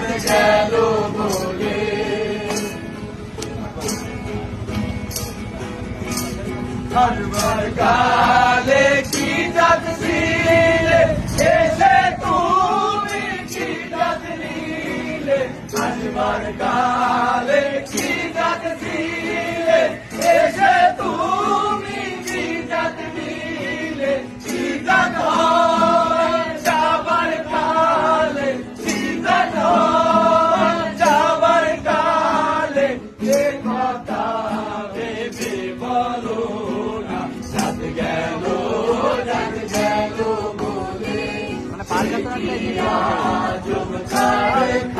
প্রাণ গেল বলে ধর্মর কালে কি জাত দিলে এসে তুমি কি জাত নিলে ধর্মর কালে কি Thank you.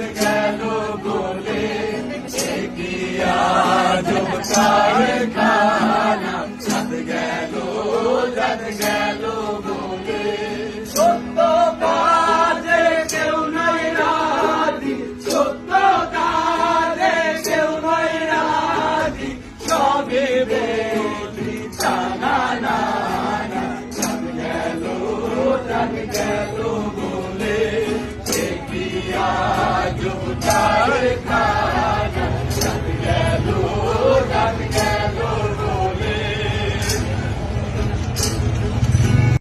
the guy. Jai